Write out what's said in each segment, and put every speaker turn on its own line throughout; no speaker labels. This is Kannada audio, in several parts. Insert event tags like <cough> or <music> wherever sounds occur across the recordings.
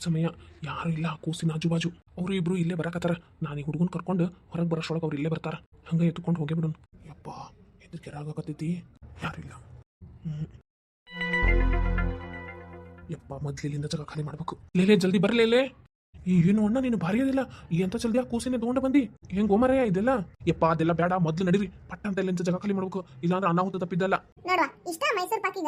ಸಮಯ ಯಾರು ಇಲ್ಲ, ಕೂಸಿನ ಆಜು ಬಾಜು ಅವ್ರು ಇಬ್ರು ಇಲ್ಲೇ ಬರಾಕತ್ತಾರ. ನಾನು ಈ ಹುಡುಗನ್ ಕರ್ಕೊಂಡು ಹೊರಗೆ ಬರೋಷ್ಟೊಳಗೆ ಅವ್ರು ಇಲ್ಲೇ ಬರ್ತಾರ. ಹಂಗೆ ಎತ್ಕೊಂಡು ಹೋಗೇ ಬಿಡೋನು ಯಪ್ಪ ಕೆರ ಆಗಕತ್ತೈತಿ. ಯಾರಿಲ್ಲ ಹ್ಮ್. ಯಪ್ಪ ಮೊದ್ಲಿಂದ ಜಗ ಖಾಲಿ ಮಾಡ್ಬೇಕು. ಲೇಲೆ ಜಲ್ದಿ ಈ ಏನು ಅಣ್ಣ, ನೀನು ಭಾರಿ ಅದಿಲ್ಲ. ಈ ಅಂತ ಜಲ್ದಿ ಆ ಕೂಸಿನ ತಗೊಂಡ ಬಂದಿ? ಹೆಂಗ್ ಓಮರಯ್ಯ ಇದೆಲ್ಲ? ಯಪ್ಪ, ಅದೆಲ್ಲ ಬೇಡ, ಮೊದ್ಲು ನಡೀರಿ. ಪಟ್ಟಂತ ಅಂತ ಇಲ್ಲಿಂದ ಜಾಗ ಖಾಲಿ ಮಾಡ್ಬೇಕು. ಇಲ್ಲಾಂದ್ರೆ ಅನಾಹುತ ತಪ್ಪಿದ್ದಲ್ಲ.
ನೋಡುವ, ಇಷ್ಟ ಮೈಸೂರು ಪಾಕಿಗ?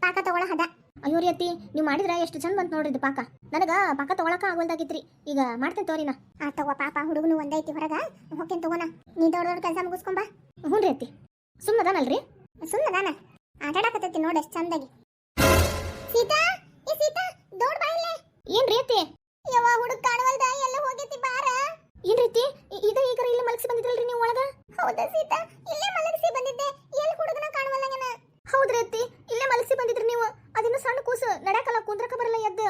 ಪಾಕ ತಗೊಳ ಹದ. ಅಯ್ಯೋ ರೀ ಅತ್ತಿ ನೀವು ಮಾಡಿದ್ರ ಎಷ್ಟು ಚಂದ ಬಂತು ನೋಡ್ರಿ ಇದು ಪಾಕ. ನನಗ ಪಾಕ ತಗೊಳಕ ಆಗೋಲ್ದಾಗಿತ್ರಿ. ಈಗ ಮಾಡ್ತೇನೆ ತೋರಿನ. ಆ ತಗೋ ಪಾಪ ಹುಡುಗನು ಒಂದೈತಿ ಹೊರಗ. ಹೋಗ್ತೇನೆ ತಗೋನ ನೀ ದೊಡ್ಡ ದೊಡ್ಡ ಕೆಲಸ ಮುಗಿಸ್ಕೊಂಬ ಹ್ಞೂ ರೀ ಅತ್ತಿ. ಸುಮ್ಮದಾನಲ್ರಿ ಸುಮ್ಮದಾನ ಆಟಾಡಕತ್ತೈತಿ ನೋಡಿ ಎಷ್ಟು ಚಂದಾಗಿ. ಸೀತಾ ಏ ಸೀತಾ ದೊಡ್ಡ ಬಾಯಿಲೆ ಏನ್ರಿ ಅತ್ತಿ? ಯವ್ವ ಹುಡುಗ ಕಾಣವಲ್ದ ಎಲ್ಲ ಹೋಗೈತಿ ಬಾರ. ಏನ್ ರೀತಿ ಈಗ ಈಗ ಇಲ್ಲಿ ಮಲಗಿಸಿ ಬಂದಿದ್ರಲ್ರಿ ನೀವು ಒಳಗ? ಹೌದಾ ಸೀತಾ? ಇಲ್ಲೇ ಮಲಗಿಸಿ ಬಂದಿದ್ದೆ. ಎಲ್ಲಿ ಹುಡುಗನ ಕಾಣವಲ್ಲ ಹೌದ್ರಿ ಅತ್ತಿ ಇಲ್ಲೇ ಮಲಗಿಸಿ ಬಂದಿದ್ರಿ ನೀವು ಅದನ್ನ ಸಣ್ಣ ಕೂಸು ನಡ್ಯಾಕಲ್ಲ ಕುಂದ್ರಕ ಬರಲ್ಲ ಎದ್ದ.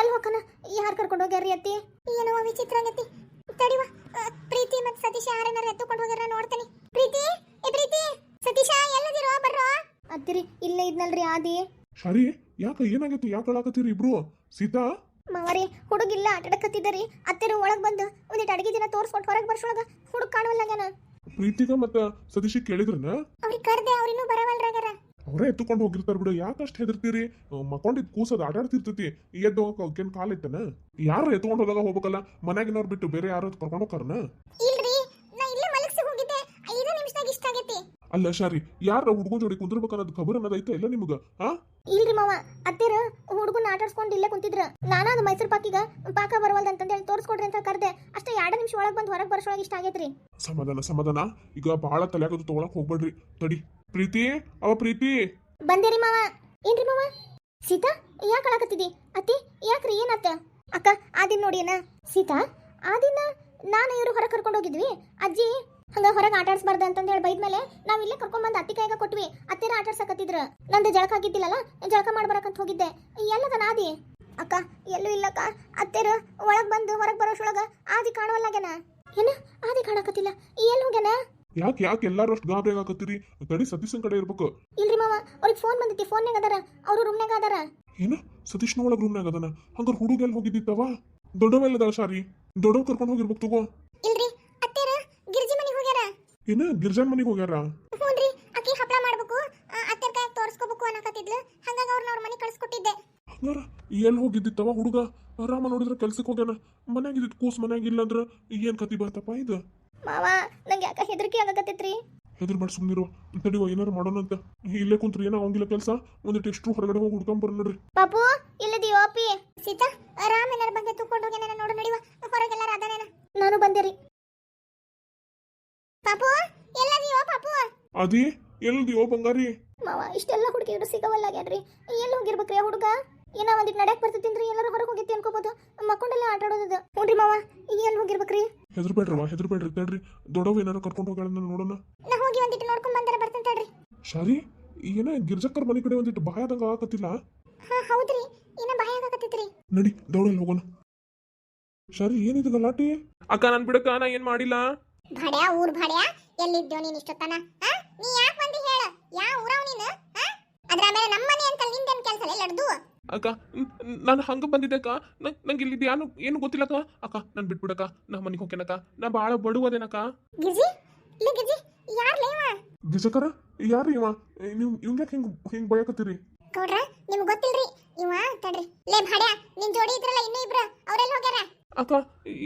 ಎಲ್ಲಿ ಹೋಗನ ಯಾರು ಕರ್ಕೊಂಡು ಹೋಗ್ಯಾರ್ರಿ ಅತ್ತಿ. ಏನೋ ವಿಚಿತ್ರ ಆಗೈತಿ. ತಡಿವ ಪ್ರೀತಿ ಮತ್ತೆ ಸತೀಶ ಯಾರನ್ನಾರ ಎತ್ತುಕೊಂಡು ಹೋಗ್ಯಾರ ನೋಡ್ತೀನಿ. ಪ್ರೀತಿ ಏ ಪ್ರೀತಿ ಸತೀಶ ಎಲ್ಲದಿರೋ ಬರ್ರೋ? ಅತ್ತಿರಿ ಇಲ್ಲೇ ಇದ್ನಲ್ರಿ ಆದಿ.
ಸರಿ ಯಾಕ ಏನಾಗೈತಿ? ಯಾಕೆ ಹೇಳಾಕತ್ತೀರಿ ಇಬ್ರು? ಸೀತಾ?
ಮಾವರಿ ಹುಡುಗಿಲ್ಲ ಆಟಾಡಕತ್ತಿದ್ದರಿ ಅತ್ತೆರು ಒಳಗೆ ಬಂದು ಒಂದಿಟ್ಟು ಅಡಿಗೆ ದಿನ ತೋರ್ಸ್ಕೊಂಡು ಹೊರಗೆ ಬರ್ಸೊಳಗ ಹುಡುಗ ಕಾಣವಲ್ಲಾಗ್ಯಾನ
ಪ್ರೀತಿಗ ಮತ್ತ ಸತೀಶ ಕೇಳಿದ್ರನ?
ಅವ್ರಿಗೆ ಕರ್ದೆ ಅವ್ರಿನ್ನೂ ಬರವಲ್ರಾಗ್ಯಾರ.
ಅವರೇ ಎತ್ತುಕೊಂಡು ಹೋಗಿರ್ತಾರೆ ಬಿಡು. ಯಾಕಷ್ಟು ಹೆದರ್ತೀರಿ? ಮಕ್ಕೊಂಡಿದ್ ಕೂಸದ್ ಆಟಾಡ್ತಿರ್ತೈತಿ. ಎದ್ದು ಹೋಗಕ್ಕೇನ್ ಕಾಲ್ ಇತ್ತನ ಯಾರು ಎತ್ಕೊಂಡು ಹೋದಾಗ ಹೋಗ್ಬೇಕಲ್ಲ? ಮನ್ಯಾಗಿನವ್ರು ಬಿಟ್ಟು ಬೇರೆ ಯಾರು ಕರ್ಕೊಂಡು ಹೋಗ್ತಾರನ? ಅಲ್ಲ ಶಾರಿ ಯಾರ ಹುಡುಗನ ಜೋಡಿ ಕುಂದಿರ್ಬೇಕನ್ನೋದು ಖಬರ್ ಅನ್ನೋದೈತೆ ಇಲ್ಲ ನಿಮ್ಗ? ಹಾ?
ಇಲ್ರಿ ಮಾವ ಅತ್ತೆರ ಹುಡುಗನ ಆಟಾಡ್ಸ್ಕೊಂಡು ಇಲ್ಲೇ ಕುಂತಿದ್ರ. ನಾನು ಅದು ಮೈಸೂರು ಪಾಕಿಗ ಪಾಕ ಬರವಲ್ದ ಅಂತ ಹೇಳಿ ತೋರಿಸ್ಕೊಡ್ರಿ ಅಂತ ಕರೆದೆ. ಅಷ್ಟೇ ಎರಡು ನಿಮಿಷ ಒಳಗೆ ಬಂದು ಹೊರಗೆ ಬರ್ಸೊಳಗೆ ಇಷ್ಟ ಆಗೈತ್ರಿ.
ಸಮಾಧಾನ ಸಮಾಧಾನ. ಈಗ ಬಹಳ ತಲೆಯಾಗದು ತಗೊಳಕ್ ಹೋಗ್ಬೇಡ್ರಿ. ತಡಿ. ಪ್ರೀತಿ? ಅವ ಪ್ರೀತಿ?
ಬಂದೇರಿ ಮಾವ. ಏನ್ರಿ ಮಾವ? ಸೀತಾ, ಯಾಕೆ ಕಳಕತ್ತಿದಿ ಅತ್ತಿ, ಯಾಕ್ರಿ? ಏನತ್ತ ಅಕ್ಕ ಆದಿನ ನೋಡಿ ನೋಡಿನ ಸೀತಾ, ಆ ದಿನ ನಾನು ಇವರು ಹೊರಗೆ ಕರ್ಕೊಂಡು ಹೋಗಿದ್ವಿ. ಅಜ್ಜಿ, ಹಂಗ ಹೊರಗೆ ಆಟಾಡ್ಸ್ಬಾರ್ದು ಅಂತ ಹೇಳಿ ಬೈದ್ಮೇಲೆ ನಾವು ಇಲ್ಲೇ ಕರ್ಕೊಂಡ್ಬಂದು ಅತ್ತಿ ಕೈಗ ಕೊಟ್ವಿ. ಅತ್ತೆರ ಆಟಾಡ್ಸಕತ್ತಿದ್ರು ನಂದು ಜಳಕ ಆಗಿದ್ದಿಲ್ಲಲ್ಲ ಜಳಕ ಮಾಡ್ಬರಕಂತ ಹೋಗಿದ್ದೆ. ಎಲ್ಲದ ನಾದಿ ಅಕ್ಕ, ಎಲ್ಲೂ ಇಲ್ಲಕ್ಕ ಅತ್ತೆರು ಒಳಗೆ ಬಂದು ಹೊರಗೆ ಬರೋಷ್ರೊಳಗ ಆದಿ ಕಾಣವಲ್ಲಾಗ್ಯಾನ ಏನ? ಆದಿ ಕಾಣಕತ್ತಿಲ್ಲ. ಎಲ್ಲಿ ಹೋಗ್ಯಾನ?
ಯಾಕೆ ಯಾಕೆ ಎಲ್ಲಾರು ಅಷ್ಟು ಗಾಬರಿ ಆಗಾಕತ್ತೀರಿ? ತಡಿ ಸತೀಶನ್ ಕಡೆ ಇರ್ಬೇಕು.
ಇಲ್ರಿ ಮಾವ ಅವ್ರಿಗೆ ಫೋನ್ ಬಂದಿತ್ತು ಫೋನ್ಯಾಗ ಅದಾರ ಅವರು ರೂಮ್ನಾಗ ಅದಾರ.
ಏನ? ಸತೀಶ್ನ ಒಳಗ್ ರೂಮ್ನಾಗ ಅದನ. ಹಂಗಾರ ಹುಡುಗ ಎಲ್ಲಿ ಹೋಗಿದ್ದಿತ್ತವ? ಇದಾವ ಸಾರಿ? ದೊಡ್ಡವ್ ಕರ್ಕೊಂಡು ಹೋಗಿರ್ಬೇಕು ತಗೋ.
ಇಲ್ರಿ ಅತ್ತೆರ ಗಿರ್ಜಿ ಮನೆಗೆ ಹೋಗ್ಯಾರ.
ಏನ? ಗಿರ್ಜಾನ್ ಮನೆಗೆ ಹೋಗ್ಯಾರ?
ಹ್ಞೂನ್ರಿ ಅಕ್ಕಿ ಹಪ್ಪಳ ಮಾಡ್ಬೇಕು ಅತ್ತೆರ ಕೈ ತೋರಿಸ್ಕೋಬೇಕು ಅನ್ನಕತ್ತಿದ್ಲು. ಹಂಗಾಗಿ ಅವ್ರನ್ನ ಅವ್ರ ಮನೆಗೆ ಕಳಿಸ್ಕೊಟ್ಟಿದ್ದೆ.
ಹಂಗಾರ ಎಲ್ಲಿ ಹೋಗಿದ್ದಿತ್ತವ ಹುಡುಗ? ಆರಾಮ ನೋಡಿದ್ರೆ ಕೆಲ್ಸಕ್ಕೆ ಹೋಗ್ಯಾನ. ಮನ್ಯಾಗಿದ್ದಿದ್ ಕೂಸ್ ಮನ್ಯಾಗಿಲ್ಲ ಅಂದ್ರೆ ಏನ್ ಕತಿ ಬರ್ತಪ್ಪ ಇದು?
ಮಾವ ನಂಗೆ ಯಾಕೆ ಹೆದರಿಕೆ ಆಗಕತ್ತೈತ್ರಿ?
ಹೆದ್ರ ಮಾಡಿ ಸುಮ್ನಿರು. ತಡಿವ ಏನಾರು ಮಾಡೋಣ ಅಂತ. ಇಲ್ಲೇ ಕುಂತ್ರಿ ಏನೋ ಅವಂಗಿಲ್ಲ ಕೆಲಸ. ಒಂದಿಟ್ಟು ಎಷ್ಟು ಹೊರಗಡೆ ಹೋಗಿ ಹುಡ್ಕೊಂಡ್ ಬರ್ ನೋಡ್ರಿ.
ಪಾಪು ಇಲ್ಲದಿ ಓಪಿ. ಸೀತಾ ಆರಾಮ ಏನಾರ ಬಂದೆ ತೂಕೊಂಡು ಹೋಗಿ ನಾನು ನೋಡು ನಡಿವ. ಹೊರಗೆಲ್ಲ ರಾಧಾನೇನ ನಾನು ಬಂದೆ ರೀ. ಪಾಪು ಓ ಪಾಪು?
ಅದಿ ಎಲ್ದಿಯೋ ಬಂಗಾರಿ.
ಮಾವ ಇಷ್ಟೆಲ್ಲ ಸಿಗವಲ್ಲ ಸಿಗವಲ್ಲಾಗ್ಯಾನ್ರಿ. ಎಲ್ಲಿ ಹೋಗಿರ್ಬೇಕ್ರಿ ಆ ಹುಡುಗ? ಏನೋ ಒಂದಿಟ್ಟು ನಡೆಯಕ್ ಬರ್ತೈತಿನ್ರಿ ಎಲ್ಲರೂ ಹೊರಗೆ ಹೋಗಿತ್ತು ಅನ್ಕೋಬೋದು. ಮಕ್ಕೊಂಡೆಲ್ಲ ಆಟ ಆಡೋದು ಹ್ಞೂನ್ರಿ ಮಾವ ಈಗ ಎಲ್ಲಿ ಹೋಗಿರ್ಬೇಕ್ರಿ?
ಹೆದರ್ಬೇಡ್ರವ ಹೆದರ್ಬೇಡ್ರಿ ತಡ್ರಿ. ದೊಡ್ಡವ ಏನಾರು ಕರ್ಕೊಂಡು ಹೋಗೋಣ ನೋಡೋಣ.
ನಾ ಹೋಗಿ ಒಂದಿಟ್ಟು ನೋಡ್ಕೊಂಡ್ ಬಂದರೆ ಬರ್ತೇನೆ ತಡ್ರಿ.
ಶಾರಿ ಏನ ಗಿರ್ಜಕ್ಕರ್ ಮನೆ ಕಡೆ ಒಂದಿಟ್ಟು ಬಾಯದಂಗ ಆಗಕತ್ತಿಲ್ಲ?
ಹಾ ಹೌದ್ರಿ. ಏನ ಭಯ ರೀ
ನಡಿ ದೌಡಲ್ಲಿ ಹೋಗೋಣ. ಸರಿ ಏನಿದು ಗಲಾಟಿ? ಅಕ್ಕ ನಾನು ಬಿಡಕ್ಕ ನಾ ಏನ್ ಮಾಡಿಲ್ಲ?
ಭಡ್ಯಾ ಊರ್ ಭಡ್ಯಾ ಎಲ್ಲಿದ್ಯೋ ನೀನ್ ಇಷ್ಟೊತ್ತನ? ಆ? ನೀ ಯಾಕೆ ಬಂದಿ ಹೇಳ? ಯಾ ಊರವ್ ನೀನು? ಆ? ಅದ್ರ ಮೇಲೆ ನಮ್ಮನೆ ಅಂತ ನಿಂದೇನ್ ಕೆಲ್ಸ ಇಲ್ಲ ಲಡ್ದು
ಅಕ್ಕ ನಾನು ಹಂಗ ಬಂದಿದ್ದೆ ಅಕ್ಕ. ನಂಗೆ ನಂಗೆ ಇಲ್ಲಿದ್ದು ಏನು ಏನು ಗೊತ್ತಿಲ್ಲ ಅಕ್ಕ. ನಾನು ಬಿಟ್ಬಿಡಕ್ಕ. ನಾ ಮನೆಗೆ ಹೋಗ್ಯನಕ್ಕ ನಾ ಭಾಳ ಬಡುವದೇನಕ್ಕ
ಇಲ್ಲ ಗಿರ್ಜಿ ಯಾರ್ ಲೇವ
ಗಿರ್ಜಕರ ಯಾರು ಇವ? ನೀವು ಇವ್ನ್ಯಾಕೆ ಹಿಂಗೆ ಹಿಂಗ್ ಬಯಕತ್ತೀರಿ?
ಗೌಡ್ರ ನಿಮ್ಗೆ ಗೊತ್ತಿಲ್ರಿ. ಇವ ತಡ್ರಿ. ಲೇ ಭಾಡ್ಯ ನಿನ್ ಜೋಡಿ ಇದ್ರಲ್ಲ ಇನ್ನೂ ಇಬ್ರು ಅವ್ರೆಲ್ಲ ಹೋಗ್ಯಾರ?
ಅಕ್ಕ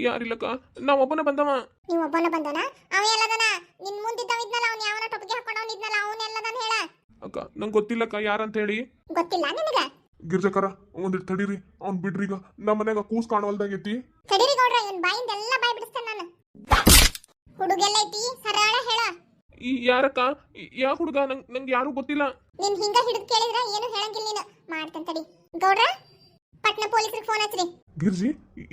ಯಾರಿಲ್ಲಕ್ಕ ನಾ ಒಬ್ಬನ ಬಂದವ.
ನೀವ್ ಒಬ್ಬನ ಬಂದನ ಅವ ಎಲ್ಲದನ? ನಿನ್ ಮುಂದಿದ್ದವ ಇದ್ನಲ್ಲ ಅವ್ನ ಯಾವನ ಟೊಪ್ಪಿಗೆ ಹಾಕೊಂಡವ್ ಇದ್ನಲ್ಲ ಅವನ ಎಲ್ಲದನ ಹೇಳ?
ಅಕ್ಕ ನಂಗೆ ಗೊತ್ತಿಲ್ಲಕ್ಕ ಯಾರಂತ ಹೇಳಿ
ಗೊತ್ತಿಲ್ಲ ನಿನಗ?
ಗಿರ್ಜಕರ ಒಂದಿಟ್ಟು ತಡೀರಿ ಅವ್ನ್ ಬಿಡ್ರಿ ಈಗ. ನಮ್ಮ ಮನ್ಯಾಗ ಕೂಸ್ ಕಾಣವಲ್ದಾಗೈತಿ
ತಡೀರಿ ಗೌಡ್ರ ಇವನ್ ಬಾಯಿಂದ ಎಲ್ಲ ಬಾಯ್ ಬಿಡಿಸ್ತೇನೆ ನಾನು. ಹುಡುಗೆಲ್ಲ ಐತಿ ಸರಳ ಹೇಳ.
ಈ ಯಾರಕ್ಕ? ಯಾ ಹುಡುಗ? ನಂಗೆ ನಂಗೆ ಯಾರು ಗೊತ್ತಿಲ್ಲ.
ನೀನ್ ಹಿಂಗ ಹಿಡಿದು ಕೇಳಿದ್ರ ಏನು ಹೇಳಂಗಿಲ್ಲ ನೀನು. ಮಾಡ್ತೇನೆ ತಡಿ. ಗೌಡ್ರ ಪಟ್ನ ಪೊಲೀಸರಿಗೆ ಫೋನ್ ಹಚ್ಚ್ರಿ
ಗಿರ್ಜಿ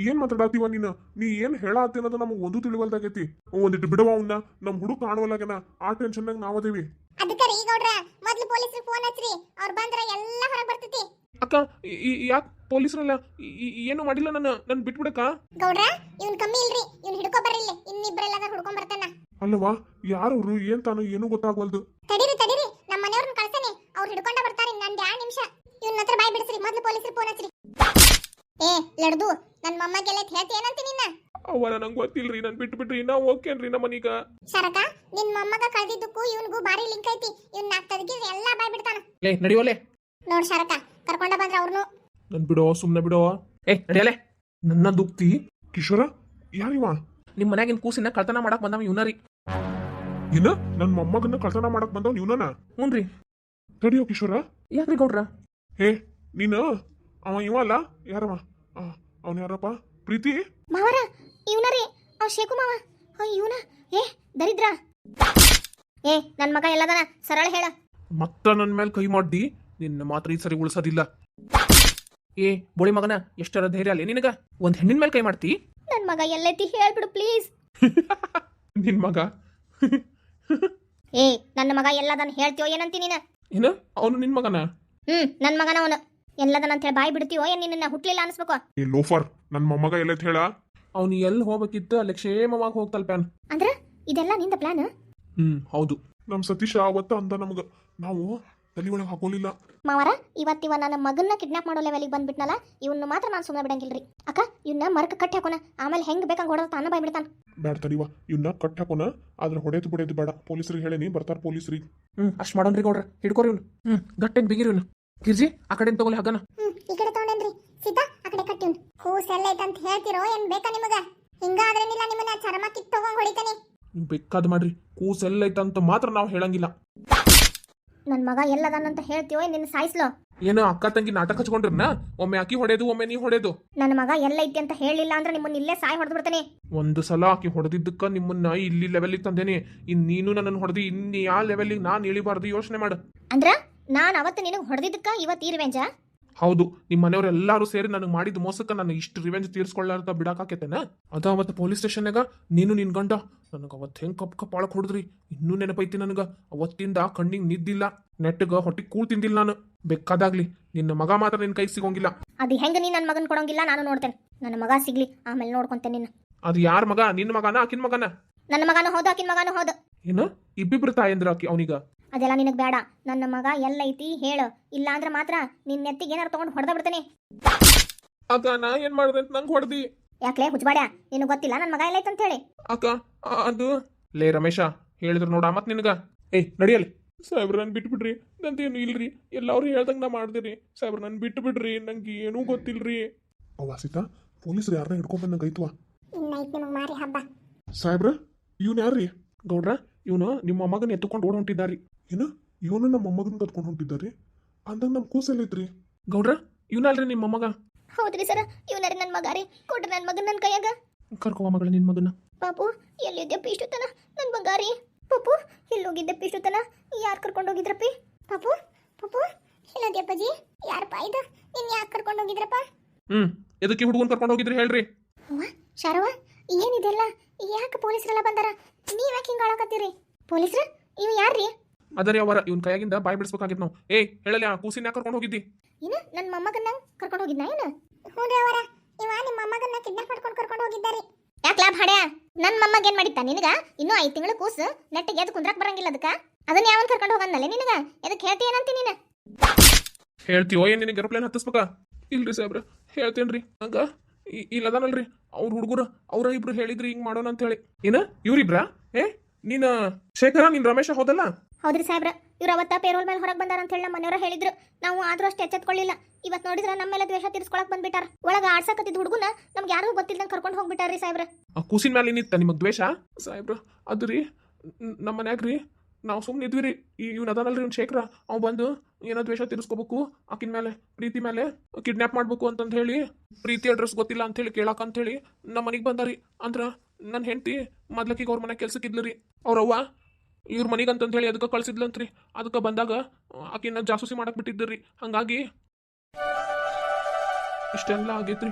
ಏನ್ ಮಾತಾಡತ್ತೀವ ನೀನು? ನೀ ಏನ್ ಹೇಳತ್ತಿ ಅನ್ನೋದು ನಮಗ್ ಒಂದು ತಿಳಿವಲ್ದಾಗೈತಿ ಒಂದಿಟ್ಟು ಬಿಡವ ಅವನ್ನ ನಮ್ ಹುಡುಗ ಕಾಣವಲ್ಲಾಗನ ಆ ಟೆನ್ಷನ್ನಾಗ ನಾವದೇವಿ
ಅದಕ್ಕ ರೀ ಗೌಡ್ರ ಮೊದ್ಲು ಪೊಲೀಸರಿಗೆ ಫೋನ್ ಹಚ್ಚ್ರಿ ಅವ್ರ ಬಂದ್ರ ಎಲ್ಲ ಹೊರಗೆ ಬರ್ತೈತಿ.
ಅಕ್ಕ ಯಾಕೆ ಪೊಲೀಸರಲ್ಲ ಏನು ಮಾಡಿಲ್ಲ ನನ್ನ ನನ್ ಬಿಟ್ಬಿಡಕ್ಕ?
ಗೌಡ್ರ ಇವನ್ ಕಮ್ಮಿ ಇಲ್ರಿ. ಇವನ್ ಹಿಡ್ಕೊ ಬರ್ರಿ ಇಲ್ಲಿ ಇನ್ನಿಬ್ರೆಲ್ಲ ಹುಡ್ಕೊಂಡ್ ಬರ್ತಾನ
ಅಲ್ಲವಾ ಯಾರು ಏನ್ ತಾನು? ಏನೂ ಗೊತ್ತಾಗ್ವಲ್ದು.
ತಡೀರಿ ತಡೀರಿ. ನಮ್ಮ ಮನೆಯವ್ರನ್ನ ಕಳ್ಸೇನೆ. ಅವ್ರು ಹಿಡ್ಕೊಂಡ ಬರ್ತಾರೆ ನಂದು ಎರಡು ನಿಮಿಷ. ಇವನ್ ಹತ್ರ ಬಾಯ್ ಬಿಡಿಸ್ರಿ. ಮೊದ್ಲು ಪೊಲೀಸರಿಗೆ ಫೋನ್ ಹಚ್ಚ್ರಿ ಏ
ಲಡ್ದು ನನ್ನ ಮೊಮ್ಮಗೆಲ್ಲ ಹೇಳ್ತಿ ಏನಂತ ನಿನ್ನ?
ಅವರ ನಂಗೆ ಗೊತ್ತಿಲ್ರಿ. ನಾನು ಬಿಟ್ಟು ಬಿಟ್ರಿ ನಾ ಓಕೆನ್ರಿ ನಮ್ಮ ಮನೀಗ.
ಶರಕ ನಿನ್ ಮೊಮ್ಮಗ ಕಳ್ದಿದ್ದಕ್ಕೂ ಇವನ್ಗೂ ಭಾರಿ ಲಿಂಕ್ ಐತಿ. ಇವ್ನ ನಾಕ್ ತದಕ್ಕೆ ಎಲ್ಲಾ ಬಾಯ್ ಬಿಡ್ತಾನ.
ಲೇ ನಡಿಯೋಲೆ
ನೋಡ್ ಶಾರಕ ಕರ್ಕೊಂಡ ಬಂದ್ರ ಅವ್ರನ್ನು
ನನ್ ಬಿಡೋ ಸುಮ್ಮನೆ ಬಿಡೋ. ಏ ನಡಿಯಲೆ. ನನ್ನ ದುಕ್ತಿ.
ಕಿಶೋರ ಯಾರಿವ
ನಿಮ್ಮ ಮನ್ಯಾಗಿನ ಕೂಸಿನ ಕಳ್ತನ ಮಾಡಕ್ ಬಂದವ ಇವನರಿ
ಏನ? ನನ್ ಮೊಮ್ಮಗನ್ನ ಕಳ್ತನ ಮಾಡಕ್ ಬಂದವ್ ನೀವನ
ಹ್ಞೂನ್ರಿ
ತಡಿಯೋ ಕಿಶೋರ.
ಯಾಕ್ರಿ ಗೌಡ್ರ?
ಹೇ ನೀನು? ಅವ ಇವ ಅಲ್ಲ? ಯಾರವ? ಅವನ ಯಾರಪ್ಪ? ಪ್ರೀತಿ?
ಮಾವರ ಇವನರಿ ಆ ಶೇಕು ಮಾವ. ಇವನ. ಏ ದರಿದ್ರ. ಏ ನನ್ ಮಗ ಎಲ್ಲದನ? ಸರಳ ಹೇಳ.
ಮತ್ತ ನನ್ನ ಮೇಲೆ ಕೈ ಮಾಡ್ದಿ. ನಿನ್ನ ಮಾತ್ರ ಈ ಸರಿ ಉಳಿಸೋದಿಲ್ಲ. ಏ ಬೋಳಿ ಮಗನ ಎಷ್ಟರ ಧೈರ್ಯ ಅಲ್ಲೇ? ನಿನಗ ಒಂದ್ ಹೆಣ್ಣಿನ ಮೇಲೆ ಕೈ ಮಾಡ್ತಿ?
ನನ್ ಮಗ ಎಲ್ಲೈತಿ ಹೇಳ್ಬಿಡು ಪ್ಲೀಸ್ <laughs>
ನಿನ್ ಮಗ?
ಏ ನನ್ನ ಮಗ ಎಲ್ಲದನ್ನ ಹೇಳ್ತೀಯೋ ಏನಂತಿ ನೀನ?
ಏನ? ಅವನು ನಿನ್ ಮಗನ?
ಹ್ಮ್ ನನ್ ಮಗನ ಅವನು. ಎಲ್ಲದನ್ನ ಅಂತ ಹೇಳಿ ಬಾಯಿ ಬಿಡ್ತೀಯೋ ಏನ್ ನಿನ್ನ ಹುಟ್ಲಿಲ್ಲ ಅನ್ಸ್ಬೇಕು?
ಈ ಲೋಫರ್ ನನ್ ಮೊಮ್ಮಗ ಎಲ್ಲೈತ್ ಹೇಳ.
ಅವನು ಎಲ್ಲಿ ಹೋಗ್ಬೇಕಿತ್ತು ಅಲ್ಲಿ ಕ್ಷೇಮವಾಗಿ ಹೋಗ್ತಲ್ಪ್ಯಾನ್
ಅಂದ್ರೆ ಇದೆಲ್ಲ ನಿಂದ ಪ್ಲಾನ್
ಹ್ಮ್ ಹೌದು.
ನಮ್ ಸತೀಶ್ ಅವತ್ತ ಅಂದ ನಮ್ಗ ನಾವು ತಲೆ ಒಳಗೆ ಹಾಕೋಲಿಲ್ಲ
ಮಾವರ ಇವತ್ತಿವ ನನ್ನ ಮಗನ್ನ ಕಿಡ್ನಾಪ್ ಮಾಡೋ ಲೆವೆಲಿಗೆ ಬಂದ್ಬಿಟ್ನಲ್ಲ ಇವನ್ನ ಮಾತ್ರ ನಾನು ಸುಮ್ಮನೆ ಬಿಡಂಗಿಲ್ರಿ. ಅಕ್ಕ ಇವನ್ನ ಮರಕ ಕಟ್ಟಿ ಹಾಕೋಣ. ಆಮೇಲೆ ಹೆಂಗ್ ಬೇಕಂಗ್ ಹೊಡೆದ ತಾನ ಬಾಯ್ ಬಿಡ್ತಾನ
ಬ್ಯಾಡ ತಡಿವ ಇವನ್ನ ಕಟ್ ಹಾಕೋಣ ಆದ್ರೆ ಹೊಡೆದು ಬಿಡೋದು ಬೇಡ. ಪೊಲೀಸರಿಗೆ ಹೇಳೇನಿ ಬರ್ತಾರ ಪೊಲೀಸರಿಗೆ
ಹ್ಮ್ ಅಷ್ಟ್ ಮಾಡೋನ್ರಿ ಗೌಡ್ರ ಹಿಡ್ಕೋರಿ ಇವ್ನು. ಹ್ಮ್ ಗಟ್ಟೆನ್ ಬಿಗಿರಿ ಇವ್ನು. ಗಿರ್ಜಿ ಆ ಕಡೆ ತಗೊಳ್ಳಿ ಹಗ್ಗನ.
ಹ್ಮ್ ಈ ಕಡೆ ತಗೊಂಡೇನ್ರಿ. ಸೀತಾ ಆ ಕಡೆ ಕಟ್ಟಿವ್ನ ಕೂಸ್ ಎಲ್ಲ ಐತಂತ ಹೇಳ್ತಿರೋ ಏನ್ ಬೇಕಾ ನಿಮಗ? ಹಿಂಗಾದ್ರೇನಿಲ್ಲ ನಿಮ್ಮನ್ನ ಚರ್ಮ ಕಿತ್ ತಗೊಂಡ್ ಹೊಡಿತಾನೆ.
ಬೇಕಾದ್ ಮಾಡ್ರಿ. ಕೂಸ್ ಎಲ್ಲೈತಂತ ಮಾತ್ರ ನಾವು ಹೇಳಂಗಿಲ್ಲ.
ನನ್ ಮಗ ಎಲ್ಲದಾನಂತ ಹೇಳ್ತೀವೋ ನಿನ್ನ ಸಾಯಿಸ್ಲೋ?
ಏನೋ ಅಕ್ಕ ತಂಗಿ ನಾಟಕ ಹಚ್ಕೊಂಡ್ರನ್ನ ಒಮ್ಮೆ ಅಕ್ಕಿ ಹೊಡೆದು ಒಮ್ಮೆ ನೀ ಹೊಡೆದು.
ನನ್ನ ಮಗ ಎಲ್ಲ ಐತಿ ಅಂತ ಹೇಳಿಲ್ಲ ಅಂದ್ರೆ ನಿಮ್ಮನ್ನ ಇಲ್ಲೇ ಸಾಯ್ ಹೊಡೆದು ಬಿಡ್ತಾನೆ.
ಒಂದು ಸಲ ಆಕಿ ಹೊಡೆದಿದ್ದಕ್ಕ ನಿಮ್ಮನ್ನ ಇಲ್ಲಿ ಲೆವೆಲ್ಗೆ ತಂದೇನಿ. ಇನ್ ನೀನು ನನ್ನನ್ನು ಹೊಡೆದು ಇನ್ ಯಾವ ಲೆವೆಲಿಗೆ ನಾನು ಇಳಿಬಾರ್ದು ಯೋಚನೆ ಮಾಡು.
ಅಂದ್ರ ನಾನ್ ಅವತ್ತು ನಿನಗೆ ಹೊಡೆದಿದ್ದಕ್ಕ ಇವತ್ತು ಈ ರಿವೆಂಜ
ಹೌದು ನಿಮ್ಮ ಮನೆಯವರೆಲ್ಲರೂ ಸೇರಿ ನನಗೆ ಮಾಡಿದ ಮೋಸಕ್ಕೆ ನಾನು ಇಷ್ಟು ರಿವೆಂಜ್ ತೀರ್ಸ್ಕೊಳ್ಳಾರ್ದ ಬಿಡಾಕಾಕೇತೇನ ಅದ ಮತ್ತೆ ಪೊಲೀಸ್ ಸ್ಟೇಷನ್ಯಾಗ ನೀನು ನಿನ್ ಗಂಡ. ನನಗೆ ಅವತ್ತು ಹೆಂಗ್ ಕಪ್ ಕಪ್ ಒಳಗೆ ಹೊಡೆದ್ರಿ? ಇನ್ನೂ ನೆನಪೈತಿ ನನಗೆ. ಅವತ್ತಿಂದ ಕಣ್ಣಿಗೆ ನಿದ್ದಿಲ್ಲ. ನೆಟ್ಟಗ ಹೊಟ್ಟಿ ಕೂಳ್ ತಿಂದಿಲ್ಲ ನಾನು. ಬೇಕಾದಾಗ್ಲಿ ನಿನ್ನ ಮಗ ಮಾತ್ರ ನಿನ್ನ ಕೈ ಸಿಗೋಂಗಿಲ್ಲ.
ಅದು ಹೆಂಗೆ ನೀನು ನನ್ನ ಮಗನ ಕೊಡೋಂಗಿಲ್ಲ ನಾನು ನೋಡ್ತೇನೆ. ನನ್ನ ಮಗ ಸಿಗ್ಲಿ ಆಮೇಲೆ ನೋಡ್ಕೊಂತೇನೆ ನಿನ್ನ.
ಅದು ಯಾರ ಮಗ? ನಿನ್ನ ಮಗನ ಆಕಿನ ಮಗನ?
ನನ್ನ ಮಗನ ಹೌದು ಆಕಿನ ಮಗನ ಹೌದು.
ಏನು? ಇಬ್ಬಿಬ್ರು ತಾಯಂದ್ರ ಆಕಿ ಅವನಿಗ?
ಅದೆಲ್ಲ ನಿನಗೆ ಬೇಡ. ನನ್ನ ಮಗ ಎಲ್ಲೈತಿ ಹೇಳು. ಇಲ್ಲ ಅಂದ್ರೆ ಮಾತ್ರ ನಿನ್ನ ನೆತ್ತಿಗೆ ಏನಾರು ತಗೊಂಡು ಹೊಡೆದ ಬಿಡ್ತೇನೆ.
ಅಕ್ಕ ನಾ ಏನ್ ಮಾಡ್ದೆ ಅಂತ ನಂಗೆ ಹೊಡೆದಿ.
ಯಾಕ್ಲೆ ಹುಚ್ಚಬಾಡ್ಯ ನಿನಗೆ ಗೊತ್ತಿಲ್ಲ ನನ್ನ ಮಗ ಎಲ್ಲೈತೆ ಅಂತ ಹೇಳಿ.
ಅಕ್ಕ ಅದು. ಲೇ ರಮೇಶ ಹೇಳಿದ್ರು ನೋಡ ಮತ್ ನಿನಗ. ಏಯ್ ನಡೆಯಲ್ಲ ಸಾಹೇಬ್ರ ನನ್ ಬಿಟ್ಬಿಡ್ರಿ. ನಂದೇನು ಇಲ್ರಿ. ಎಲ್ಲಾರು ಹೇಳ್ದಂಗ ನಾ ಮಾಡ್ದಿರಿ ಸಾಹೇಬ್ರ ನನ್ ಬಿಟ್ಟು ಬಿಡ್ರಿ ನಂಗೆ ಏನೂ ಗೊತ್ತಿಲ್ರಿ.
ಅವ್ವ ಸೀತಾ ಪೊಲೀಸರು ಯಾರನ್ನ ಹಿಡ್ಕೊಂಡ್ ಬಂದಂಗ ಐತ್ವಾ?
ಇನ್ನೈತಿ ನಿಮಗೆ ಮಾರಿ ಹಬ್ಬ.
ಸಾಹೇಬ್ರ ಇವ್ನ ಯಾರ್ರಿ?
ಗೌಡ್ರ ಇವನು ನಿಮ್ಮ ಮಗನ ಎತ್ತುಕೊಂಡು ಓಡ್ ಹೊಂಟಿದ್ದಾರಿ.
ಏನು? ಇವನು ನಮ್ಮ ಮೊಮ್ಮಗನ ಕತ್ಕೊಂಡು ಹೊಂಟಿದ್ದಾರೆ ಅಂದಾಗ ನಮ್ ಕೂಸಲ್ಲಿದ್ರಿ.
ಗೌಡ್ರ ಇವನಲ್ರಿ ನಿಮ್ಮ ಮೊಮ್ಮಗ?
ಹೌದ್ರಿ ಸರ ಇವನರಿ ನನ್ನ ಮಗ ರೀ. ಕೊಡ್ರಿ ನನ್ನ ಮಗನ ನನ್ನ ಕೈಯಾಗ.
ಕರ್ಕೋ ಮಗಳ ನಿನ್ ಮಗನ
ಪಾಪು ಎಲ್ಲಿದ್ಯಪ್ಪ ಇಷ್ಟುತನ? ನನ್ನ ಬಂಗಾರಿ ಪಾಪು ಎಲ್ಲೋಗಿದ್ದಪ್ಪ ಇಷ್ಟುತನ? ಯಾರು ಕರ್ಕೊಂಡು ಹೋಗಿದ್ರಪ್ಪಿ? ಪಾಪು ಪಾಪು ಇಲ್ಲದ್ಯಪ್ಪಜಿ ಯಾರಪ್ಪ ಇದು ನಿನ್ ಯಾಕೆ ಕರ್ಕೊಂಡು ಹೋಗಿದ್ರಪ್ಪ?
ಹ್ಮ್ ಎದಕ್ಕೆ ಹುಡುಗನ್ ಕರ್ಕೊಂಡು ಹೋಗಿದ್ರಿ ಹೇಳ್ರಿ.
ಅವ್ವ ಶಾರವ್ವ ಏನಿದೆಲ್ಲ ಯಾಕೆ ಪೊಲೀಸರೆಲ್ಲ ಬಂದಾರ? ನೀವ್ ಯಾಕೆ ಹಿಂಗ ಆಳಕತ್ತೀರಿ ಪೊಲೀಸ್ರ ಇವ್ ಯಾರ್ರಿ?
ಅದರಿ ಅವರ ಇವನ್ ಕೈಯಾಗಿಂದ ಬಾಯಿ ಬಿಡಿಸ್ಬೇಕಾಗಿತ್ತು ನಾವು. ಏ ಹೇಳಲಿ ಆ ಕೂಸಿನ ಯಾಕೆ ಕರ್ಕೊಂಡು ಹೋಗಿದ್ದಿ?
ಏನು ನನ್ನ ಮೊಮ್ಮಗನ್ನ ಕರ್ಕೊಂಡು ಹೋಗಿದ್ನ ಏನು? ಹ್ಞೂ ಅವರ ಇವ ನಿಮ್ಮ ಮೊಮ್ಮಗನ್ನ ಕಿಡ್ನಾಪ್ ಮಾಡ್ಕೊಂಡು ಕರ್ಕೊಂಡು ಹೋಗಿದ್ದಾರೆ. ಯಾಕೆ ಲಾಭ ಹಾಡ್ಯ? ನನ್ನ ಮೊಮ್ಮಗ ಏನ್ ಮಾಡಿತ್ತ ನಿನಗ? ಇನ್ನೂ ಐದು ತಿಂಗಳು ಕೂಸು ನೆಟ್ಟಿಗೆ ಎದ್ದು ಕುಂದ್ರಕ್ ಬರಂಗಿಲ್ಲ ಅದಕ್ಕ ಅದನ್ನ ಯಾವನ್ ಕರ್ಕೊಂಡು ಹೋಗಂದಲ್ಲ ನಿನಗ? ಎದಕ್ಕೆ ಹೇಳ್ತಿ ಏನಂತಿ ನೀನು?
ಹೇಳ್ತೀವೋ ಏನ್ ನಿನಗೆ ಏರೋಪ್ಲೇನ್ ಹತ್ತಿಸ್ಬೇಕಾ? ಇಲ್ರಿ ಸಾಹೇಬ್ರ ಹೇಳ್ತೇನ್ರಿ. ಹಂಗ ಇಲ್ಲದಾನಲ್ರಿ ಅವ್ರ ಹುಡುಗರು ಅವ್ರ ಇಬ್ರು ಹೇಳಿದ್ರಿ ಹಿಂಗ್ ಮಾಡೋಣ ಅಂತ ಹೇಳಿ. ಏನ ಇವ್ರಿಬ್ರಾ? ಏ ನೀನ ಶೇಖರ ನೀನ್ ರಮೇಶ ಹೋದಲ್ಲ?
ಹೌದ್ರಿ ಸಾಹೇಬ್ರ? ಇವ್ರು ಅವತ್ತ ಪೇರೋಲ್ ಮೇಲೆ ಹೊರಗೆ ಬಂದಾರ ಅಂತ ಹೇಳಿ ನಮ್ಮ ಮನೆಯವ್ರ ಹೇಳಿದ್ರು. ನಾವು ಆದ್ರೂ ಅಷ್ಟು ಎಚ್ಚೆತ್ಕೊಳ್ಳಿಲ್ಲ ಇವತ್ತು ನೋಡಿದ್ರೆ ನಮ್ಮ ಮೇಲೆ ದ್ವೇಷ ತೀರ್ಸ್ಕೊಳಕ್ ಬಂದ್ಬಿಟ್ಟಾರ. ಒಳಗ ಆಡ್ಸಕತ್ತಿದ್ ಹುಡುಗನ ನಮ್ಗೆ ಯಾರಿಗೂ ಗೊತ್ತಿಲ್ದಂಗೆ ಕರ್ಕೊಂಡು ಹೋಗ್ಬಿಟ್ಟಾರ್ರಿ ಸಾಹೇಬ್ರ.
ಕೂಸಿನ ಮೇಲೆ ನಿತ್ತ ನಿಮಗೆ ದ್ವೇಷ? ಸಾಹೇಬ್ರ ಅದು ರೀ ನಮ್ಮ ಮನ್ಯಾಗ ರೀ ನಾವು ಸುಮ್ಮನೆ ಇದ್ವಿ ರೀ ಇವ್ನ ಅದಾನಲ್ರಿ ಇವ್ನ ಶೇಖರ. ಅವ್ ಬಂದು ಏನೋ ದ್ವೇಷ ತೀರಿಸ್ಕೋಬೇಕು, ಆಕಿನ ಮೇಲೆ ಪ್ರೀತಿ ಮೇಲೆ ಕಿಡ್ನಾಪ್ ಮಾಡ್ಬೇಕು ಅಂತಂತ ಹೇಳಿ, ಪ್ರೀತಿ ಅಡ್ರೆಸ್ ಗೊತ್ತಿಲ್ಲ ಅಂತ ಹೇಳಿ ಕೇಳಾಕ ಅಂತ ಹೇಳಿ ನಮ್ಮ ಮನೆಗೆ ಬಂದಾರಿ. ಅಂದ್ರ ನನ್ನ ಹೆಂಡತಿ ಮೊದ್ಲಕ್ಕಿಗೆ ಅವ್ರ ಮನೆ ಕೆಲ್ಸಕ್ಕಿದ್ಲು ರೀ. ಅವ್ರವ್ವ ಇವ್ರ ಮನೆಗೆ ಅಂತಂತ ಹೇಳಿ ಅದಕ್ಕೆ ಕಳ್ಸಿದ್ಲಂತ್ರಿ. ಅದಕ್ಕೆ ಬಂದಾಗ ಆಕಿನ ಜಾಸೂಸಿ ಮಾಡಕ್ ಬಿಟ್ಟಿದ್ದರಿ. ಹಂಗಾಗಿ ಇಷ್ಟೆಲ್ಲ ಆಗೈತ್ರಿ.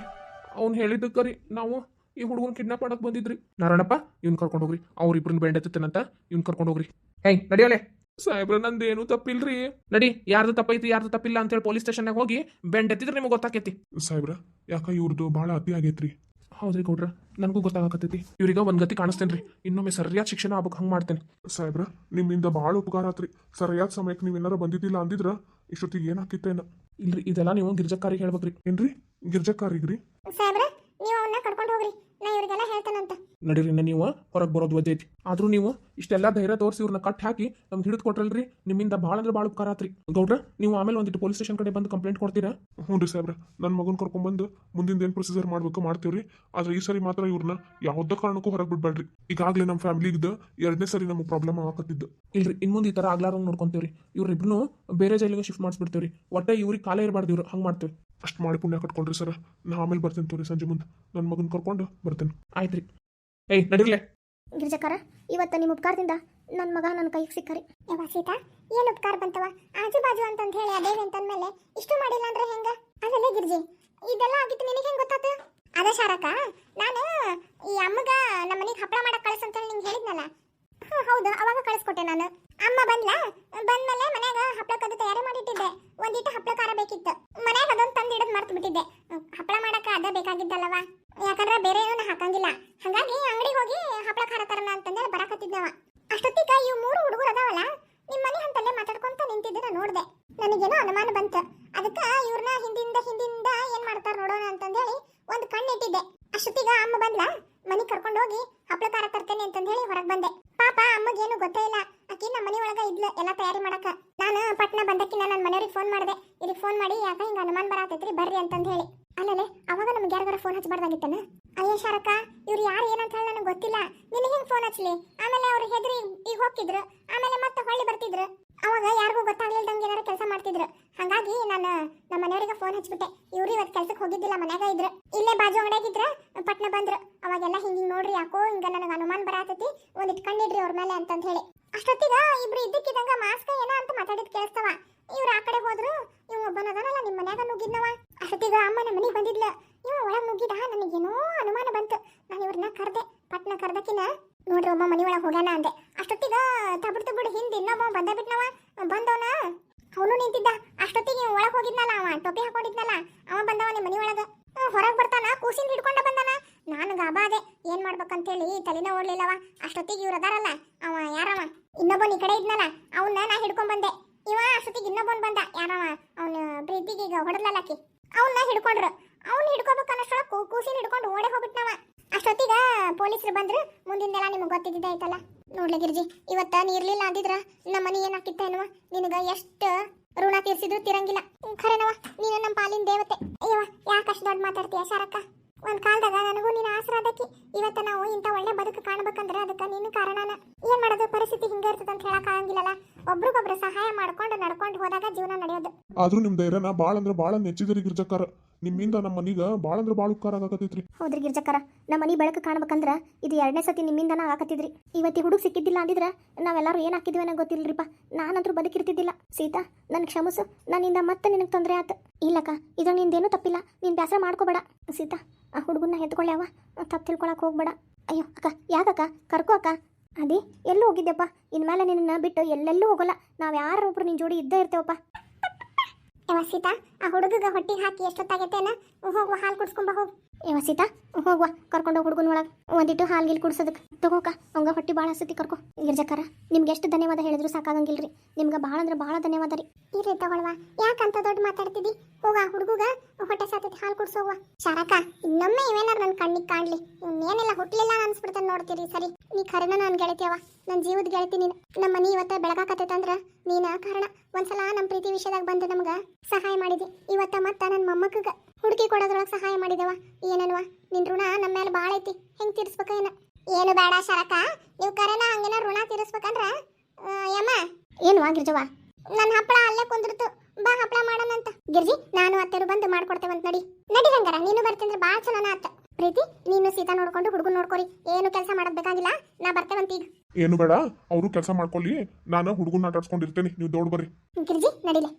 ಅವ್ನು ಹೇಳಿದ್ದಕ್ಕೆ ರೀ ನಾವು ಈ ಹುಡುಗನ ಕಿಡ್ನಾಪ್ ಮಾಡಕ್ ಬಂದಿದ್ರಿ. ನಾರಾಯಣಪ್ಪ ಇವ್ನ ಕರ್ಕೊಂಡು ಹೋಗ್ರಿ. ಅವ್ರಿಬ್ರನ್ನ ಬೆಂಡ್ ಎತ್ತೇನಂತ ಇವ್ನ ಕರ್ಕೊಂಡು ಹೋಗ್ರಿ. ಹೇ ನಡಿಯೋಲೆ ಸಾಹೇಬ್ರ ಏನು ತಪ್ಪಿಲ್ರಿ. ನಡಿ ಯಾರ್ದು ತಪ್ಪೈತಿ ಯಾರ್ದು ತಪ್ಪಿಲ್ಲ ಅಂತೇಳಿ ಪೊಲೀಸ್ ಸ್ಟೇಷನ್ಯಾಗ ಹೋಗಿ ಬೆಂಡ್ ಎತ್ತಿದ್ರೆ ನಿಮಗೆ ಗೊತ್ತಾಕೈತಿ.
ಸಾಹೇಬ್ರ ಯಾಕ ಇವ್ರದ್ದು ಭಾಳ ಅತಿ ಆಗೈತ್ರಿ?
ಹೌದ್ರಿ ಗೌಡ್ರ? ನನಗೂ ಗೊತ್ತಾಗತ್ತೈತಿ ಇವ್ರಿಗೆ ಒಂದ್ ಗತಿ ಕಾಣಿಸ್ತೇನ್ರಿ. ಇನ್ನೊಮ್ಮೆ ಸರಿಯಾದ ಶಿಕ್ಷಣ ಆಗ್ಬೇಕು ಹಂಗ್ ಮಾಡ್ತೇನೆ.
ಸಾಹೇಬ್ರ ನಿಮ್ಮಿಂದ ಭಾಳ ಉಪಕಾರ ಆತ್ರಿ. ಸರಿಯಾದ ಸಮಯಕ್ಕೆ ನೀವು ಏನಾರ ಬಂದಿದ್ದಿಲ್ಲ ಅಂದಿದ್ರ ಇಷ್ಟೊತ್ತಿಗೆ ಏನಾಕಿತ್ತೇನ
ಇಲ್ರಿ ಇದೆಲ್ಲ ನೀವು ಗಿರ್ಜಕ್ಕಾರಿಗೆ ಹೇಳ್ಬೇಕ್ರಿ.
ಏನ್ರಿ? ಗಿರ್ಜಕ್ಕಾರಿಗ್ರಿ?
ಸಾಹೇಬ್ರ ನೀವು ಅವನ್ನ ಕರ್ಕೊಂಡು ಹೋಗ್ರಿ ನಾ ಇವ್ರಿಗೆಲ್ಲ ಹೇಳ್ತೇನಂತ
ನಡೀರಿ ಇನ್ನ ನೀವು ಹೊರಗೆ ಬರೋದು ವಜೈತಿ ಆದರೂ ನೀವು ಇಷ್ಟೆಲ್ಲ ಧೈರ್ಯ ತೋರಿಸಿ ಇವ್ರನ್ನ ಕಟ್ ಹಾಕಿ ನಮ್ಗೆ ಹಿಡಿದು ಕೊಟ್ರಲ್ರಿ ನಿಮ್ಮಿಂದ ಭಾಳ ಅಂದ್ರೆ ಭಾಳ ಉಪಕಾರ ಆತ್ರಿ. ಗೌಡ್ರ ನೀವು ಆಮೇಲೆ ಒಂದಿಟ್ಟು ಪೊಲೀಸ್ ಸ್ಟೇಷನ್ ಕಡೆ ಬಂದು ಕಂಪ್ಲೇಂಟ್ ಕೊಡ್ತೀರಾ?
ಹ್ಞೂ ರೀ ಸಾಹೇಬ್ರ ನನ್ನ ಮಗನ ಕರ್ಕೊಂಡ್ಬಂದು ಮುಂದಿನ ಏನು ಪ್ರೊಸೀಜರ್ ಮಾಡಬೇಕು ಮಾಡ್ತೀವ್ರಿ. ಆದ್ರೆ ಈ ಸರಿ ಮಾತ್ರ ಇವ್ರನ್ನ ಯಾವುದೇ ಕಾರಣಕ್ಕೂ ಹೊರಗೆ ಬಿಡ್ಬೇಡ್ರಿ. ಈಗಾಗಲೇ ನಮ್ಮ ಫ್ಯಾಮಿಲಿಗಿದ್ದು ಎರಡನೇ ಸರಿ ನಮಗೆ ಪ್ರಾಬ್ಲಮ್ ಆಗತ್ತಿದ್ದು
ಇಲ್ರಿ ಇನ್ನು ಮುಂದೆ ಈ ಥರ ಆಗ್ಲಾರಂಗ್ ನೋಡ್ಕೊಂತೀವ್ರಿ. ಇವ್ರಿಬ್ರು ಬೇರೆ ಜೈಲಿಗೆ ಶಿಫ್ಟ್ ಮಾಡಿಸ್ಬಿಡ್ತೀವ್ರಿ. ಒಟ್ಟೆ ಇವ್ರಿಗೆ ಕಾಲೇ ಇರಬಾರ್ದು ಇವ್ರು ಹಂಗೆ ಮಾಡ್ತೀವಿ.
ಅಷ್ಟು ಮಾಡಿ ಪುಣ್ಯ ಕಟ್ಕೊಳ್ರಿ ಸರ್. ನಾ ಆಮೇಲೆ ಬರ್ತೀನಿ ತೋರಿ ಸಂಜೆ ಮುಂದೆ. ನನ್ನ ಮಗನ ಕರ್ಕೊಂಡು ಬರ್ತೇನೆ.
ಆಯ್ತ್ರಿ. ಏಯ್ ನಡೀರ್ಲೆ
ಗಿರ್ಜಕರ ಇವತ್ತು ನಿಮ್ಮ ಉಪಕಾರದಿಂದ ನನ್ನ ಮಗ ನನ್ನ ಕೈಗೆ ಸಿಕ್ಕರಿ. ಯವ್ವ ಸೀತಾ ಏನು ಉಪಕಾರ ಬಂತವ ಆಜು ಬಾಜು ಅಂತಂತ ಹೇಳಿ ಅದೇವಿ ಅಂತಂದ್ಮೇಲೆ ಇಷ್ಟು ಮಾಡಿಲ್ಲ ಅಂದ್ರೆ ಹೆಂಗ? ಅದಲ್ಲೇ ಗಿರ್ಜಿ ಇದೆಲ್ಲ ಆಗಿತ್ತು ನಿನಗೆ ಹೆಂಗೆ ಗೊತ್ತಾತು? ಅದ ಶಾರಕ ನಾನು ಈ ಅಮ್ಮಗ ನಮ್ಮ ಮನೆಗೆ ಹಪ್ಪಳ ಮಾಡಕ್ ಅಂತ ಹೇಳಿ ನಿಂಗೆ ಹೇಳಿದ್ನಲ್ಲ. ಹ್ಞೂ ಹೌದು ಅವಾಗ ಕಳಿಸ್ಕೊಟ್ಟೆ ನಾನು. ಅಮ್ಮ ಬಂದ್ಲ ಬಂದ್ಮೇಲೆ ಮನ್ಯಾಗ ಹಪ್ಪಳಕ್ಕದು ತಯಾರಿ ಮಾಡಿಟ್ಟಿದ್ದೆ. ಒಂದಿಟ್ಟು ಹಪ್ಪಳ ಖಾರ ಬೇಕಿತ್ತು. ಮನ್ಯಾಗ ಅದೊಂದು ತಂದು ಇಡದ್ ಮರ್ತು ಬಿಟ್ಟಿದ್ದೆ. ಹಪ್ಪಳ ಮಾಡಕ ಅದ ಬೇಕಾಗಿದ್ದಲ್ಲವ ಯಾಕಂದ್ರೆ ಬೇರೆ ಏನೂ ಹಾಕಂಗಿಲ್ಲ. ಹಾಗಾಗಿ ಅಂಗಡಿಗೆ ಹೋಗಿ ಹಪ್ಪಳ ಖಾರ ತರೋಣ ಅಂತಂದೇಳಿ ಬರಾಕತ್ತಿದ್ನವ ಅಷ್ಟೊತ್ತಿಗೆ ಇವು ಮೂರು ಹುಡುಗರು ಅದಾವಲ್ಲ ನಿಮ್ಮ ಮನೆ ಹಂತಲ್ಲೇ ಮಾತಾಡ್ಕೊಂತ ನಿಂತಿದ್ದನ್ನ ನೋಡಿದೆ. ನನಗೇನೋ ಅನುಮಾನ ಬಂತು. ಅದಕ್ಕ ಇವ್ರನ್ನ ಹಿಂದಿಂದ ಹಿಂದಿಂದ ಏನ್ ಮಾಡ್ತಾರ ನೋಡೋಣ ಅಂತಂದೇಳಿ ಒಂದು ಕಣ್ಣು ಇಟ್ಟಿದ್ದೆ ಅಷ್ಟೊತ್ತಿಗ ಅಮ್ಮ ಬಂದ್ಲ ಮನೆ ಕರ್ಕೊಂಡು ಹೋಗಿ ಹಪ್ಪಳ ಖಾರ ತರ್ತೇನೆ ಅಂತಂದೇಳಿ ಹೊರಗೆ ಬಂದೆ. ಪಾಪ ಅಮ್ಮಗೇನು ಗೊತ್ತೇ ಇಲ್ಲ. ಆಕಿ ನಮ್ಮ ಮನೆ ಒಳಗ ಇದ್ಲು, ಎಲ್ಲ ತಯಾರಿ ಮಾಡಕ. ನಾನು ಪಟ್ನ ಬಂದಕ್ಕಿನ ನನ್ನ ಮನೆಯವ್ರಿಗೆ ಫೋನ್ ಮಾಡಿದೆ. ಇದಕ್ಕೆ ಫೋನ್ ಮಾಡಿ, ಯಾಕ ಹಿಂಗ ಅನುಮಾನ ಬರತೈತ್ರಿ ಬರ್ರಿ ಅಂತ ಹೇಳಿ ಅಲ್ಲಲೆ ಅವಾಗ ನಮ್ಗೆ ಯಾರಿಗಾರ ಫೋನ್ ಹಚ್ಚಬಾರ್ದಾಗಿತ್ತನ ಅಯ್ಯ ಶಾರಕ ಇವ್ರು ಯಾರು ಏನಂತ ಹೇಳಿ ನನಗೆ ಗೊತ್ತಿಲ್ಲ. ನಿನಗೆ ಹೆಂಗ್ ಫೋನ್ ಹಚ್ಚಲಿ ಆಮೇಲೆ ಅವ್ರು ಹೆದ್ರಿ ಈಗ ಹೋಗ್ತಿದ್ರು. ಆಮೇಲೆ ಮತ್ತೆ ಹೊಳ್ಳಿ ಬರ್ತಿದ್ರು. ಅವಾಗ ಯಾರಿಗೂ ಗೊತ್ತಾಗ್ಲಿಲ್ದಂಗೆ ಏನಾರು ಕೆಲಸ ಮಾಡ್ತಿದ್ರು. ಹಾಗಾಗಿ ನಾನು ನಮ್ಮ ಮನೆಯವರಿಗೆ ಫೋನ್ ಹಚ್ಬಿಟ್ಟೆ. ಇವ್ರು ಇವತ್ತು ಕೆಲ್ಸಕ್ಕೆ ಹೋಗಿದ್ದಿಲ್ಲ, ಮನ್ಯಾಗ ಇದ್ರು. ಇಲ್ಲೇ ಬಾಜು ಅಂಗಡಿಯಾಗಿದ್ರ ಪಟ್ನ ಬಂದ್ರು. ಅವಾಗೆಲ್ಲ ಹಿಂಗೆ ನೋಡ್ರಿ ಯಾಕೋ ಹಿಂಗ ನನಗೆ ಅನುಮಾನ ಬರಾತೈತಿ. ಒಂದು ಇಟ್ಕೊಂಡಿಡ್ರಿ ಅವ್ರ ಮೇಲೆ ಅಂತಂತ ಹೇಳಿ. ಅಷ್ಟೊತ್ತಿಗ? ಇಬ್ರು ಇದ್ದಕ್ಕಿದಂಗ ಮಾಸ್ಕ ಏನ ಅಂತ ಮಾತಾಡಿದ್ ಕೇಳಿಸ್ತವ. ಇವ್ರು ಆ ಕಡೆ ಹೋದ್ರು, ಇವ್ ಒಬ್ಬನದನಲ್ಲ ನಿಮ್ಮ ಮನ್ಯಾಗ ನುಗ್ಗಿದ್ನವ. ಅಷ್ಟೊತ್ತಿಗ ಅಮ್ಮ ನಮ್ಮ ಮನೆಗೆ ಬಂದಿದ್ಲ. ಇವ ಒಳಗ್ ನುಗ್ಗಿದ, ನನಗೇನೋ ಅನುಮಾನ ಬಂತು. ನಾನು ಇವ್ರನ್ನ ಕರ್ದೆ, ಪಟ್ನ ಕರ್ದಕಿನ. ನೋಡ್ರಿ ಅಮ್ಮ ಮನಿ ಒಳಗೆ ಹೋಗ್ಯಾನ ಅಂದೆ. ಅಷ್ಟೊತ್ತಿಗ ತಬಿಡ್ ತಬಿಡ್ ಹಿಂದ್ ಇನ್ನೊಬ್ಬ ಬಂದ ಬಿಟ್ನವ, ಬಂದವನ? ಅವನು ನಿಂತಿದ್ದ. ಅಷ್ಟೊತ್ತಿಗೆ ಒಳಗೆ ಹೋಗಿದ್ನಲ್ಲ, ಅವ ಟೋಪಿ ಹಾಕೊಂಡಿದ್ನಲ್ಲ, ಅವ ಬಂದವ ನಿಮ್ಮ ಮನಿ ಒಳಗ. ಹೊರಗೆ ಬರ್ತಾನ ಕೂಸಿನ ಹಿಡ್ಕೊಂಡ ಬಂದಾನ. ನಾನು ಗಾಬಾದೆ ಏನ್ ಮಾಡ್ಬೇಕಂತೇಳಿ ತಲೆನ ಓಡ್ಲಿಲ್ಲವ. ಅಷ್ಟೊತ್ತಿಗೆ ಇವ್ರು ಅದಾರಲ್ಲ. ಅವ ಯಾರವ? ಇನ್ನೊಬ್ಬನ್ ಈ ಕಡೆ ಇದ್ನಲ್ಲ. ಅವನ್ನ ನಾ ಹಿಡ್ಕೊಂಡ್ ಬಂದೆ. ಇವ ಅಷ್ಟೊತ್ತಿಗೆ ಇನ್ನೊಬ್ಬನ್ ಬಂದ. ಯಾರವ? ಅವನ ಪ್ರೀತಿಗೆ ಈಗ ಹೊಡೆದ್ಲಲ್ಲಕಿ ಅವನ್ನ ಹಿಡ್ಕೊಂಡ್ರು. ಅವ್ನ ಹಿಡ್ಕೋಬೇಕನ್ನಷ್ಟೊಳ ಕೂಸಿನ ಹಿಡ್ಕೊಂಡು ಓಡೆ ಹೋಗ್ಬಿಟ್ನವ. ಅಷ್ಟೊತ್ತಿಗ ಪೊಲೀಸರು ಬಂದ್ರು. ಮುಂದಿಂದೆಲ್ಲ ನಿಮ್ಗೆ ಗೊತ್ತಿದ್ದಿದ್ದೆ ಐತಲ್ಲ ನೋಡ್ಲಿ ಗಿರ್ಜಿ, ಇವತ್ತ ನೀರ್ಲಿಲ್ಲ ಅಂದಿದ್ರ ನಮ್ಮ ಮನಿ ಏನಾಕಿತ್ತ ಏನವ ನಿನಗ ಎಷ್ಟು ಋಣ ತೀರ್ಸಿದ್ರು ತಿರಂಗಿಲ್ಲ. ಖರೇನವ ನೀನು ನಮ್ಮ ಪಾಲಿನ ದೇವತೆ. ಅಯ್ಯವ ಯಾಕಷ್ಟು ದೊಡ್ಡ ಮಾತಾಡ್ತೀಯ ಶಾರಕ್ಕ? ಒಂದ್ ಕಾಲದಾಗ ನನಗೂ ನೀನು ಆಸರಾದಕ್ಕಿ ಇವತ್ತ ನಾವು ಇಂಥ ಒಳ್ಳೆ ಬದುಕು ಕಾಣ್ಬೇಕಂದ್ರೆ ಅದಕ್ಕೆ ನೀನು ಕಾರಣನ. ಏನ್ ಮಾಡೋದು? ಪರಿಸ್ಥಿತಿ ಹಿಂಗೆ ಇರ್ತದೆ ಅಂತ ಹೇಳಕ್ ಆಗಂಗಿಲ್ಲಲ್ಲ. ಒಬ್ರಿಗೊಬ್ರು ಸಹಾಯ ಮಾಡ್ಕೊಂಡು ನಡ್ಕೊಂಡು ಹೋದಾಗ ಜೀವನ ನಡೆಯೋದು.
ಆದ್ರೂ ನಿಮ್ಮ ಧೈರ್ಯನ ಬಾಳ ಅಂದ್ರೆ ಬಾಳ ನೆಚ್ಚಿದ್ರಿ ಗಿರ್ಜಕ್ಕಾರ ನಿಮ್ಮಿಂದ ನಮ್ಮ ಮನೀಗ ಭಾಳ ಅಂದ್ರೆ ಭಾಳ ಉಪಕಾರ ಆಗಕತ್ತೈತ್ರಿ.
ಹೌದ್ರಿ ಗಿರ್ಜಕ್ಕರ, ನಮ್ಮ ಮನಿ ಬೆಳಕು ಕಾಣ್ಬೇಕಂದ್ರ ಇದು ಎರಡನೇ ಸತಿ ನಿಮ್ಮಿಂದನ ಆಗಕತ್ತಿದ್ರಿ. ಇವತ್ತಿ ಹುಡುಗ ಸಿಕ್ಕಿದ್ದಿಲ್ಲ ಅಂದಿದ್ರ ನಾವೆಲ್ಲರೂ ಏನ್ ಹಾಕಿದ್ವಿ ಅನ್ನೋ ಗೊತ್ತಿಲ್ರಿಪ್ಪ. ನಾನಂತರೂ ಬದುಕಿರ್ತಿದ್ದಿಲ್ಲ. ಸೀತಾ, ನನ್ ಕ್ಷಮಸು, ನನ್ನಿಂದ ಮತ್ತೆ ನಿನಗೆ ತೊಂದರೆ ಆತ. ಇಲ್ಲಕ್ಕ ಇದ್ರ ನಿಂದೇನೂ ತಪ್ಪಿಲ್ಲ. ನೀನ್ ಬ್ಯಾಸರ ಮಾಡ್ಕೋಬೇಡ. ಸೀತಾ, ಆ ಹುಡುಗನ್ನ ಎತ್ಕೊಳ್ಳ್ಯಾವ ತಪ್ಪು ತಿಳ್ಕೊಳಕ್ ಹೋಗ್ಬೇಡ. ಅಯ್ಯೋ, ಅಕ್ಕ, ಯಾಕಕ್ಕ? ಕರ್ಕೋ ಅಕ್ಕ. ಅದೇ, ಎಲ್ಲೂ ಹೋಗಿದ್ದೆಪ್ಪ. ಇನ್ಮೇಲೆ ನಿನ್ನ ಬಿಟ್ಟು ಎಲ್ಲೆಲ್ಲೂ ಹೋಗಲ್ಲ. ನಾವ್ ಯಾರೊಬ್ರು ನಿನ್ ಜೋಡಿ ಇದ್ದೇ ಇರ್ತೇವಪ್ಪ. ಯವ ಆ ಹುಡುಗಗ ಹೊಟ್ಟಿ ಹಾಕಿ ಎಷ್ಟೊತ್ತಾಗೈತೇನ? ಹೋಗುವ ಹಾಲು ಕುಡ್ಸ್ಕೊಂಬ ಹೋಗು ಯವ ಸೀತಾ ಹೋಗುವ ಕರ್ಕೊಂಡು ಹುಡುಗನ ಒಳಗೆ. ಒಂದಿಟ್ಟು ಹಾಲು ಗಿಲ್ ಕುಡ್ಸೋದಕ್ಕೆ ತಗೋಕ, ಅವಂಗ ಹೊಟ್ಟಿ ಭಾಳ ಹಸತಿ ಕರ್ಕೊ. ಗಿರ್ಜಕರ, ನಿಮ್ಗೆ ಎಷ್ಟು ಧನ್ಯವಾದ ಹೇಳಿದ್ರು ಸಾಕಾಗಂಗಿಲ್ರಿ. ನಿಮ್ಗೆ ಭಾಳ ಅಂದ್ರೆ ಭಾಳ ಧನ್ಯವಾದ ರೀ. ಇರ್ರಿ ತಗೊಳ್ವಾ, ಯಾಕಂತ ದೊಡ್ಡ ಮಾತಾಡ್ತಿದ್ದಿ ಹೋಗ ಹುಡುಗಗ ಹೊಟ್ಟೆ ಸಾತೈತಿ, ಹಾಲು ಹೋಗ್ವಾ ಶಾರಕ, ಇನ್ನೊಮ್ಮೆ ಇವೇನಾರ ನನ್ನ ಕಣ್ಣಿಗೆ ಕಾಣ್ಲಿ. ಇನ್ನೇನೆಲ್ಲ, ಹುಟ್ಲಿಲ್ಲ ಅನ್ಸ್ಬಿಡ್ತಾನೆ ನೋಡ್ತೀರಿ, ಸರಿ. ನೀ ಖರೇನ ನನ್ನ ಗೆಳತಿಯವ ನನ್ನ ಜೀವದ ಗೆಳತಿ ನೀನು. ನಮ್ಮ ಮನಿ ಇವತ್ತ ಬೆಳಗಾಕತ್ತೈತಂದ್ರ ನೀನ ಕಾರಣ? ಒಂದ್ಸಲ ನಮ್ಮ ಪ್ರೀತಿ ವಿಷಯದಾಗ ಬಂದು ನಮ್ಗ ಸಹಾಯ ಮಾಡಿದಿ. ಇವತ್ತ ಮತ್ತ ನನ್ನ ಮೊಮ್ಮಕ್ಕಗ ಹುಡುಕಿ ಕೊಡೋದ್ರೊಳಗೆ ಸಹಾಯ ಮಾಡಿದವ. ಏನನ್ವ ನಿನ್ ಋಣ ನಮ್ಮ ಮೇಲೆ ಭಾಳ ಐತಿ. ಹೆಂಗ್ ತೀರಿಸ್ಬೇಕ ಏನ ಏನು ಬೇಡ ಶರಕ. ನೀವು ಕರೆನ ಹಂಗೇನ ಋಣ ತೀರಿಸ್ಬೇಕಂದ್ರ ಆ, ಯಮ್ಮ. ಏನು ಗಿರ್ಜವ್ವ? ನನ್ನ ಹಪ್ಪಳ ಅಲ್ಲೇ ಕುಂದಿರ್ತು. ಬಾ ಹಪ್ಪಳ ಮಾಡೋಣಂತ. ಗಿರ್ಜಿ ನಾನು ಅತ್ತೆರು ಬಂದು ಮಾಡ್ಕೊಡ್ತೇವಂತ ನಡಿ. ನಡಿ ಹಂಗಾರ ನೀನು ಬರ್ತೀನಿ ಭಾಳ ಚಲೋನ ಆತ. ಪ್ರೀತಿ ನೀನು ಸೀತಾ ನೋಡ್ಕೊಂಡು ಹುಡುಗನ್ ನೋಡ್ಕೊರಿ. ಏನು ಕೆಲಸ ಮಾಡೋದ್ ಬೇಕಾಗಿಲ್ಲ? ನಾ ಬರ್ತೇವಂತ ಈಗ
ಏನು ಬೇಡ ಅವರು ಕೆಲಸ ಮಾಡ್ಕೊಳ್ಳಿ. ನಾನು ಹುಡುಗನ ಆಟಾಡ್ಸ್ಕೊಂಡಿರ್ತೇನೆ. ನೀವು ದೌಡ್ ಬರ್ರಿ.
ಗಿರ್ಜಿ ನಡಿಲೆ.